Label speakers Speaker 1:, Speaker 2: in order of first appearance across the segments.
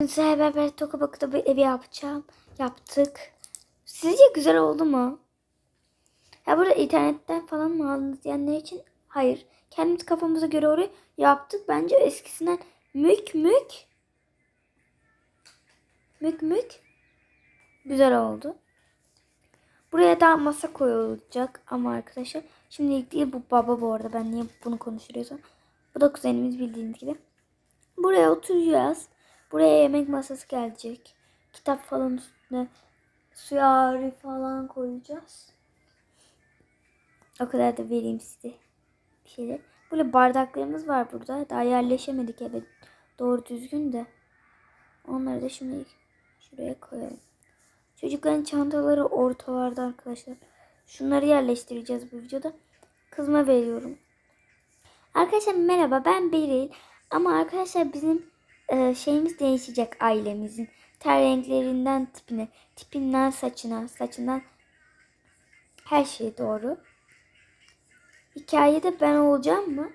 Speaker 1: Size beraber toka bakıda bir evi yapacağım. Yaptık. Sizce güzel oldu mu? Ya burada internetten falan mı aldınız diyenler için hayır. Kendimiz kafamıza göre orayı yaptık. Bence eskisinden mük mük mük mük güzel oldu. Buraya daha masa koyulacak ama arkadaşlar şimdilik değil bu baba bu arada ben niye bunu konuşuyorsam. Bu da kuzenimiz bildiğiniz gibi. Buraya oturacağız. Buraya yemek masası gelecek. Kitap falan üstüne süvari falan koyacağız. O kadar da vereyim size bir şeyler. Böyle bardaklarımız var burada. Daha yerleşemedik eve doğru düzgün de. Onları da şimdi şuraya koyalım. Çocukların çantaları ortalarda arkadaşlar. Şunları yerleştireceğiz bu videoda. Kızma veriyorum. Arkadaşlar merhaba ben Beril. Ama arkadaşlar bizim e, şeyimiz değişecek ailemizin. Ter renklerinden tipine, tipinden saçına, saçından her şey doğru. Hikayede ben olacağım mı?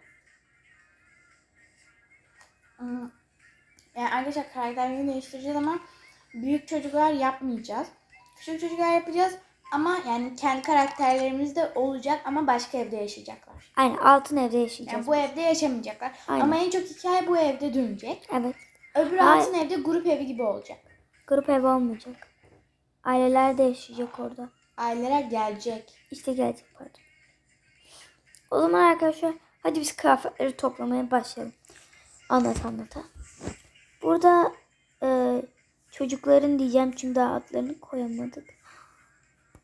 Speaker 2: Yani arkadaşlar karakterleri değiştireceğiz ama büyük çocuklar yapmayacağız. Küçük çocuklar yapacağız ama yani kendi karakterlerimiz de olacak ama başka evde yaşayacaklar.
Speaker 1: Aynen altın evde yaşayacağız.
Speaker 2: Yani bu evde yaşamayacaklar.
Speaker 1: Aynen.
Speaker 2: Ama en çok hikaye bu evde dönecek.
Speaker 1: Evet.
Speaker 2: Öbürü
Speaker 1: Ay-
Speaker 2: altın evde grup evi gibi olacak.
Speaker 1: Grup ev olmayacak. Aileler de yaşayacak orada.
Speaker 2: Aileler gelecek.
Speaker 1: İşte gelecek pardon. O zaman arkadaşlar hadi biz kıyafetleri toplamaya başlayalım. Anlat anlata. Burada e, çocukların diyeceğim çünkü daha adlarını koyamadık.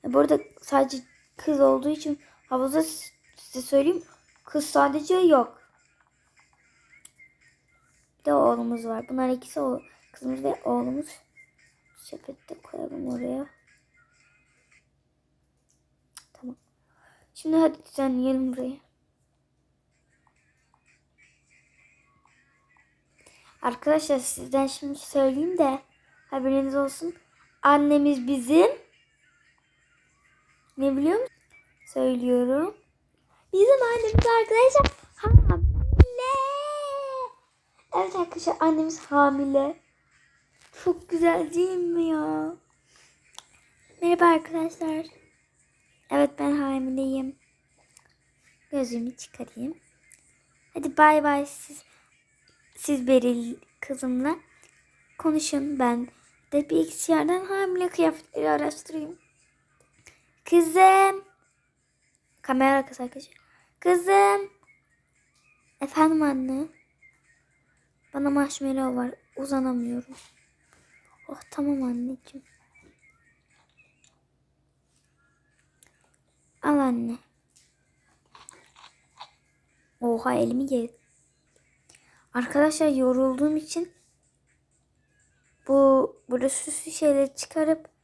Speaker 1: E, burada sadece kız olduğu için havuzda s- size söyleyeyim kız sadece yok. Bir de oğlumuz var. Bunlar ikisi o kızımız ve oğlumuz. Sepette koyalım oraya. Tamam. Şimdi hadi düzenleyelim burayı. Arkadaşlar sizden şimdi söyleyeyim de haberiniz olsun. Annemiz bizim ne biliyor musun? Söylüyorum. Bizim annemiz arkadaşlar hamile. Evet arkadaşlar annemiz hamile. Çok güzel değil mi ya? Merhaba arkadaşlar. Evet ben hamileyim. Gözümü çıkarayım. Hadi bay bay siz. Siz Beril kızımla konuşun. Ben de bilgisayardan hamile kıyafetleri araştırayım. Kızım. Kamera arkası arkadaşlar. Kızım. Efendim anne. Bana marshmallow var. Uzanamıyorum. Oh tamam anneciğim. Al anne. Oha elimi ye. Arkadaşlar yorulduğum için bu burada süslü şeyleri çıkarıp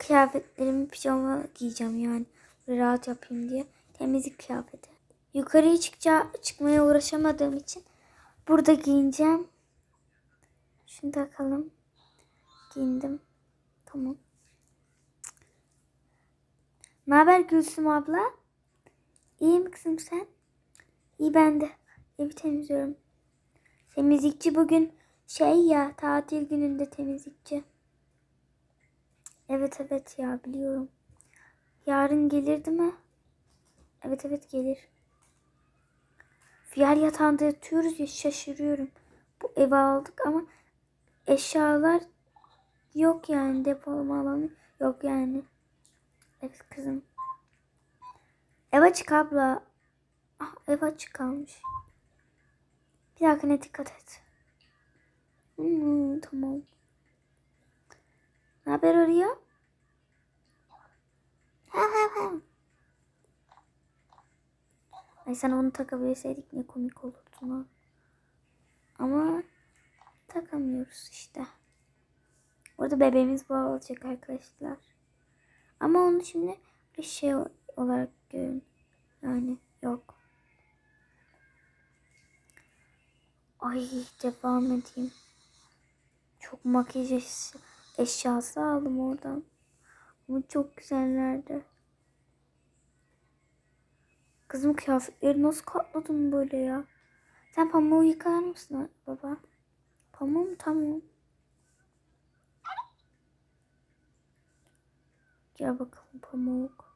Speaker 1: kıyafetlerimi pijama giyeceğim yani. Rahat yapayım diye. Temizlik kıyafeti. Yukarıya çıkça çıkmaya uğraşamadığım için burada giyineceğim. Şunu takalım. Giyindim. Tamam. Ne haber Gülsüm abla? İyi mi kızım sen? İyi ben de. Evi temizliyorum. Temizlikçi bugün şey ya tatil gününde temizlikçi. Evet evet ya biliyorum. Yarın gelir değil mi? Evet evet gelir. Yer yatağında yatıyoruz ya şaşırıyorum. Bu evi aldık ama eşyalar yok yani depolama alanı yok yani. Evet kızım. Ev açık abla. Ah, ev açık kalmış. Bir dahakine dikkat et. Hmm, tamam. Ne haber arıyor? Ha ha ha. Ay sen onu takabilseydik ne komik olurdu lan. Ama takamıyoruz işte. Orada bebeğimiz bu olacak arkadaşlar. Ama onu şimdi bir şey olarak görün. Yani yok. Ay devam edeyim. Çok makyaj eşyası aldım oradan. Ama çok güzellerdi. Kızım kıyafetleri nasıl katladın böyle ya? Sen pamuğu yıkar mısın baba? Pamuğu mu tamam. Gel bakalım pamuk.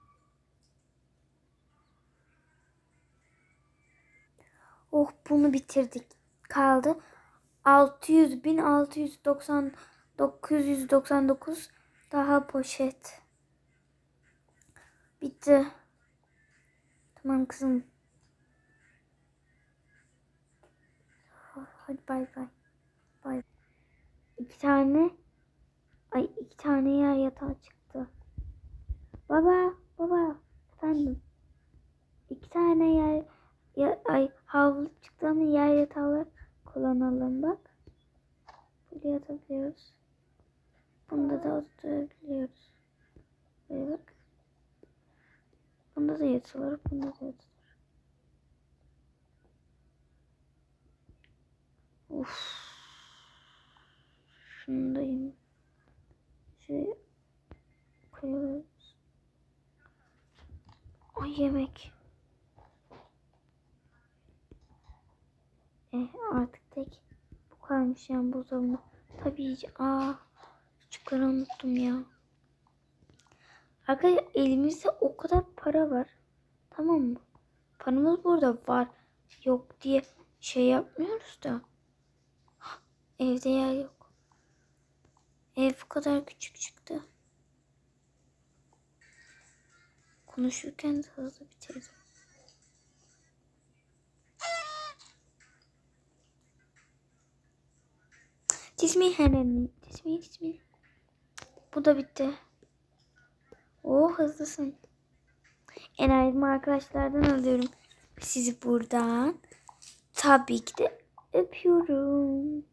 Speaker 1: Oh bunu bitirdik. Kaldı 600 1690 999 daha poşet. Bitti. Tamam kızım. Hadi bay bay. Bay. İki tane ay iki tane yer yatağı çıktı. Baba, baba, efendim. İki tane yer ya, ay havlu çıktı ama yer yatağı kullanalım bak. Böyle yatabiliyoruz. Bunda da oturabiliyoruz. Böyle bak. Bunda da yatılır, bunda da yatılır. Of. Şundayım. Şuraya koyuyoruz. O yemek. Eh artık tek bu kalmış yani buzdolabında. Tabii ki- aa küçükleri unuttum ya. Arkadaşlar elimizde o kadar para var. Tamam mı? Paramız burada var. Yok diye şey yapmıyoruz da. Evde yer yok. Ev bu kadar küçük çıktı. Konuşurken de hızlı bitirdim. Tismi hemen. Tismi tismi. Bu da bitti. Oo hızlısın. Enerjimi arkadaşlardan alıyorum. Sizi buradan tabii ki de öpüyorum.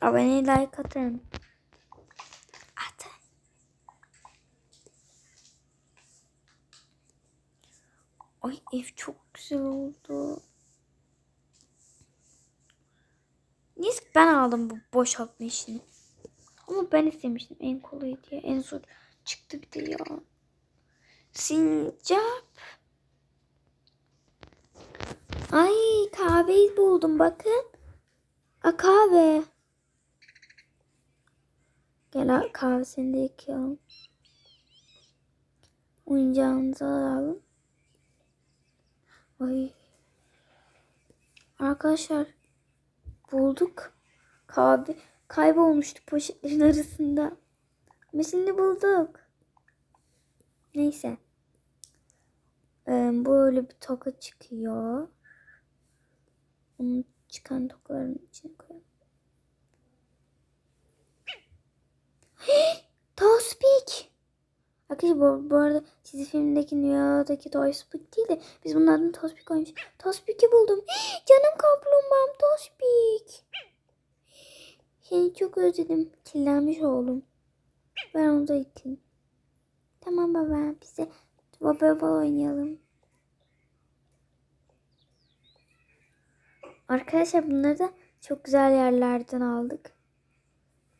Speaker 1: Abone like atın. Atın. Ay ev çok güzel oldu. Neyse ben aldım bu boşaltma işini. Ama ben istemiştim en kolayı diye. En zor çıktı bir de ya. Sincap. Ay kahveyi buldum bakın. A kahve. Gel al, kahvesini de yıkayalım. Oyuncağımızı alalım. Ay. Arkadaşlar bulduk. Kahve kaybolmuştu poşetlerin arasında. Ama şimdi bulduk. Neyse. Ee, böyle bir toka çıkıyor. Onu çıkan tokaların içine koyalım. Tospik. Arkadaşlar bu, bu arada çizgi filmdeki rüyadaki Tospik değil de biz bunun adını Tospik koymuş. Tospik'i buldum. Canım kaplumbağam Tospik. Seni çok özledim. Kirlenmiş oğlum. Ben onu da yıkayayım. Tamam baba. Biz de baba baba oynayalım. Arkadaşlar bunları da çok güzel yerlerden aldık.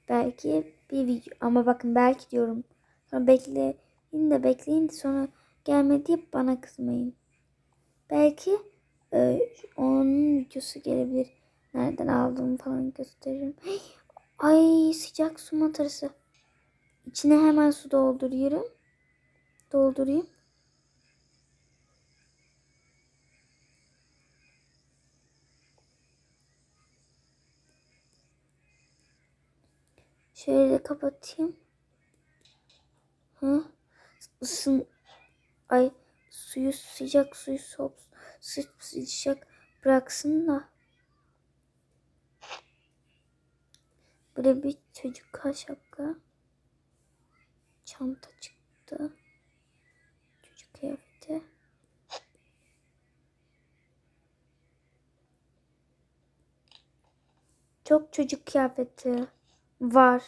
Speaker 1: Belki bir video ama bakın belki diyorum. Sonra bekleyin de bekleyin de sonra gelmedi bana kızmayın. Belki e, onun videosu gelebilir. Nereden aldığımı falan gösteririm. Ay sıcak su matarası. İçine hemen su dolduruyorum. Doldurayım. Şöyle kapatayım. Hı? Isın. Ay suyu sıcak suyu soğuk sı- sıcak bıraksın da. Böyle bir çocuk şapka. Çanta çıktı. Çocuk kıyafeti. Çok çocuk kıyafeti var.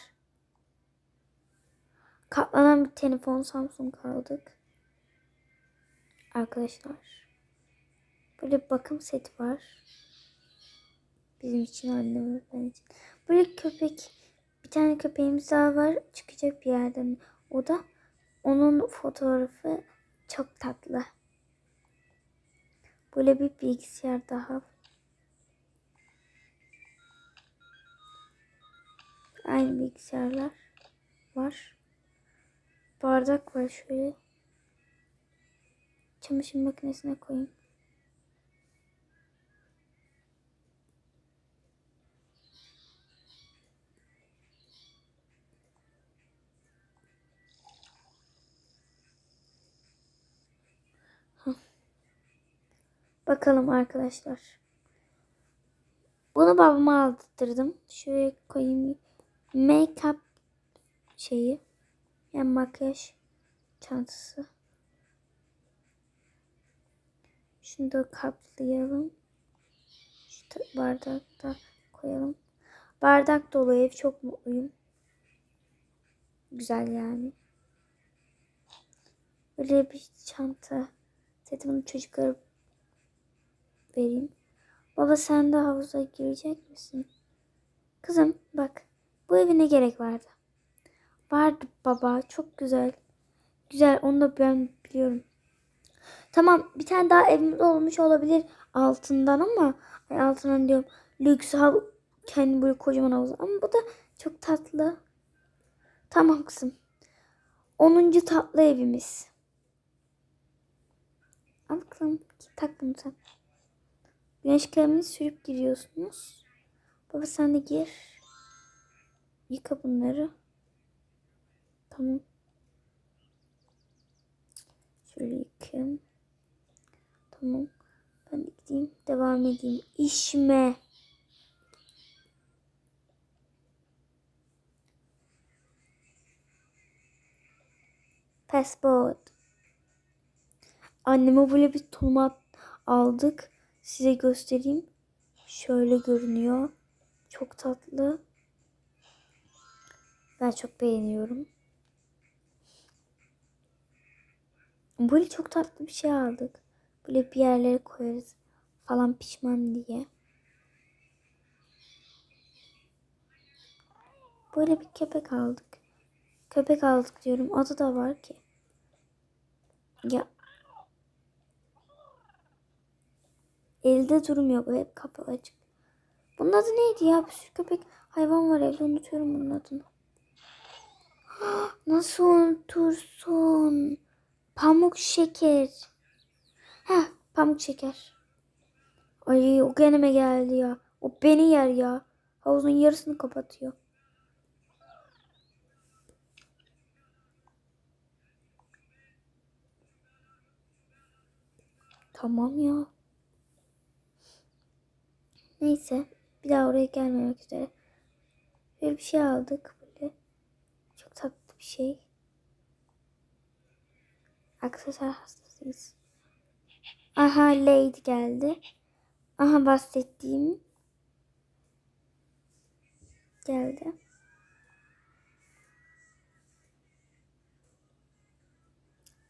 Speaker 1: Katlanan bir telefon Samsung aldık. Arkadaşlar. Böyle bir bakım seti var. Bizim için annem ve ben için. Böyle köpek. Bir tane köpeğimiz daha var. Çıkacak bir yerden. O da onun fotoğrafı çok tatlı. Böyle bir bilgisayar daha. Aynı bilgisayarlar var. Bardak var şöyle. Çamaşır makinesine koyayım. Bakalım arkadaşlar. Bunu babama aldırdım. Şöyle koyayım. Make-up şeyi. Yani makyaj çantası. Şunu da kaplayalım. Şu ta- bardak da koyalım. Bardak dolu ev çok mutluyum. Güzel yani. Böyle bir çanta. Dedim bunu çocuklara vereyim. Baba sen de havuza girecek misin? Kızım bak bu eve ne gerek vardı? Vardı baba çok güzel. Güzel onu da ben biliyorum. Tamam bir tane daha evimiz olmuş olabilir altından ama altından diyorum lüks hav kendi böyle kocaman havuz ama bu da çok tatlı. Tamam kızım. 10. tatlı evimiz. Al kızım tak bunu sen. Güneş kremini sürüp giriyorsunuz. Baba sen de gir. Yıka bunları. Tamam. Şöyle yıkayayım. Tamam. Ben de gideyim. Devam edeyim. İşime. Passport. Anneme böyle bir tulum aldık. Size göstereyim. Şöyle görünüyor. Çok tatlı. Ben çok beğeniyorum. Böyle çok tatlı bir şey aldık. Böyle bir yerlere koyarız falan pişman diye. Böyle bir köpek aldık. Köpek aldık diyorum. Adı da var ki. Ya Elde durmuyor bu hep kapalı açık. Bunun adı neydi ya? Bir sürü köpek hayvan var evde unutuyorum bunun adını. Nasıl unutursun? Pamuk şeker. Heh pamuk şeker. Ay o geneme geldi ya. O beni yer ya. Havuzun yarısını kapatıyor. Tamam ya. Neyse. Bir daha oraya gelmemek üzere. Böyle bir şey aldık. Böyle. Çok tatlı bir şey. Aksesuar hastasıyız. Aha Lady geldi. Aha bahsettiğim geldi.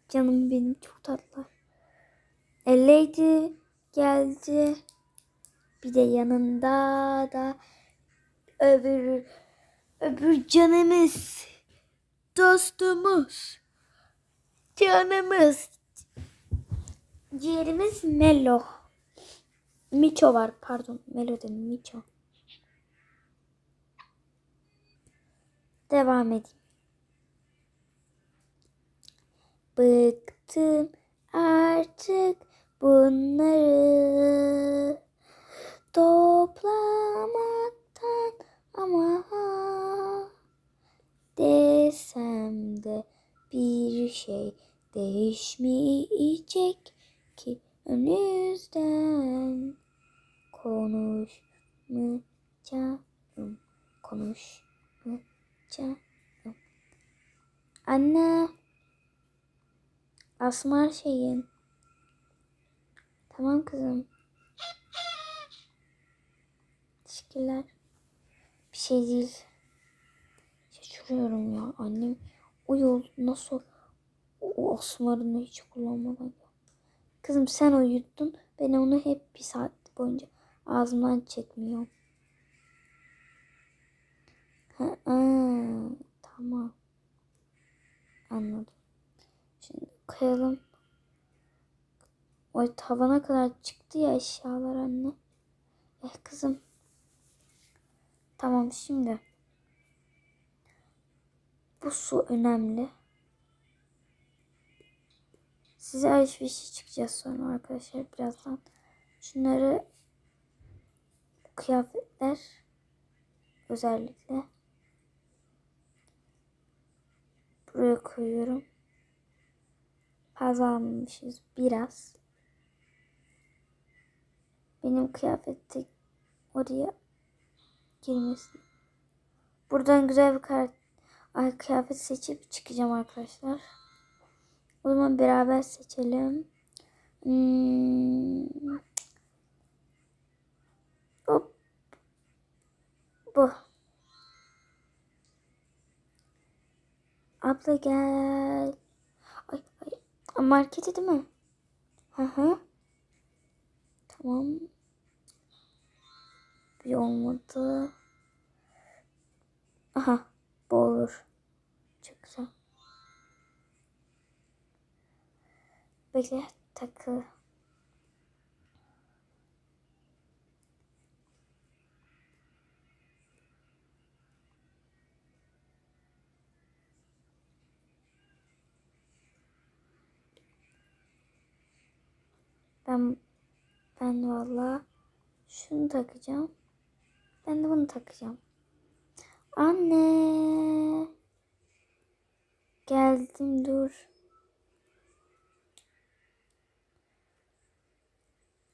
Speaker 1: Canım benim çok tatlı. E, Lady geldi. Bir de yanında da öbür öbür canımız dostumuz canımız ciğerimiz Melo. Miço var pardon Melo dedim Miço. Devam edeyim. Bıktım artık bunları toplamaktan ama desem de bir şey değişmeyecek ki önünüzden. Konuşmayacağım konuşmayacağım. Anne asmar şeyin tamam kızım Teşekkürler. Bir şey değil. Şaşırıyorum ya. Annem o yol nasıl o asmarını hiç kullanmadan. Kızım sen uyuttun. Ben onu hep bir saat boyunca ağzımdan çekmiyorum. Ha, aa, tamam. Anladım. Şimdi koyalım. O tavana kadar çıktı ya eşyalar anne. Eh kızım. Tamam şimdi. Bu su önemli. Size alışverişe çıkacağız sonra arkadaşlar birazdan. Şunları kıyafetler özellikle buraya koyuyorum. Fazla almışız biraz. Benim kıyafette oraya girmesi. Buradan güzel bir kıyafet seçip çıkacağım arkadaşlar. O zaman beraber seçelim. Hmm. Hop. Bu. Abla gel. Ay, ay. Markete değil mi? Hı hı. Tamam. Bir olmadı. Aha. Bu olur. Çok güzel. Bekle. Takı. Ben ben valla şunu takacağım. Ben de bunu takacağım. Anne. Geldim dur.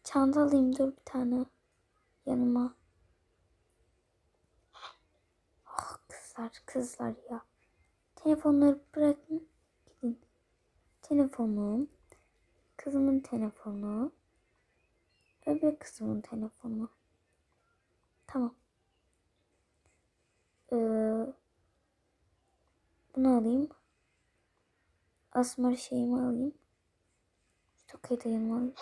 Speaker 1: Çanta alayım dur bir tane yanıma. Ah kızlar kızlar ya. Telefonları bırakın gidin. Telefonum. Kızımın telefonu. Öbür kızımın telefonu. Tamam. Ee, bunu alayım. Asmar şeyimi alayım. Tokayı da alayım.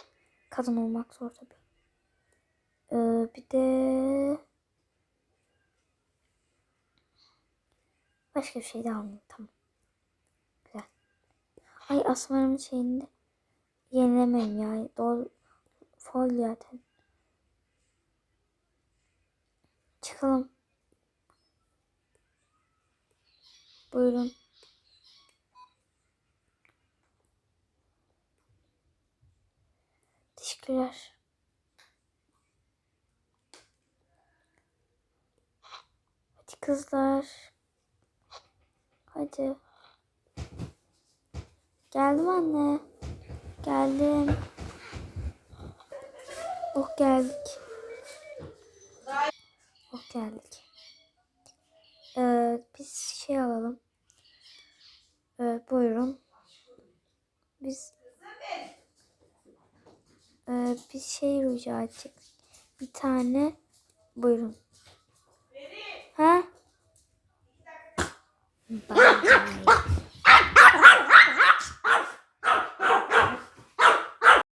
Speaker 1: Kadın olmak zor tabii. Ee, bir de başka bir şey de almayayım. Tamam. Güzel. Ay Asmar'ın şeyini de yenilemeyim ya. Doğru. Fol zaten. Çıkalım. Buyurun. Teşekkürler. Hadi kızlar. Hadi. Geldim anne. Geldim. Oh geldik. Oh geldik. Ee, biz şey alalım. Ee, buyurun. Biz ee, bir şey rica edecek. Bir tane buyurun. Ha?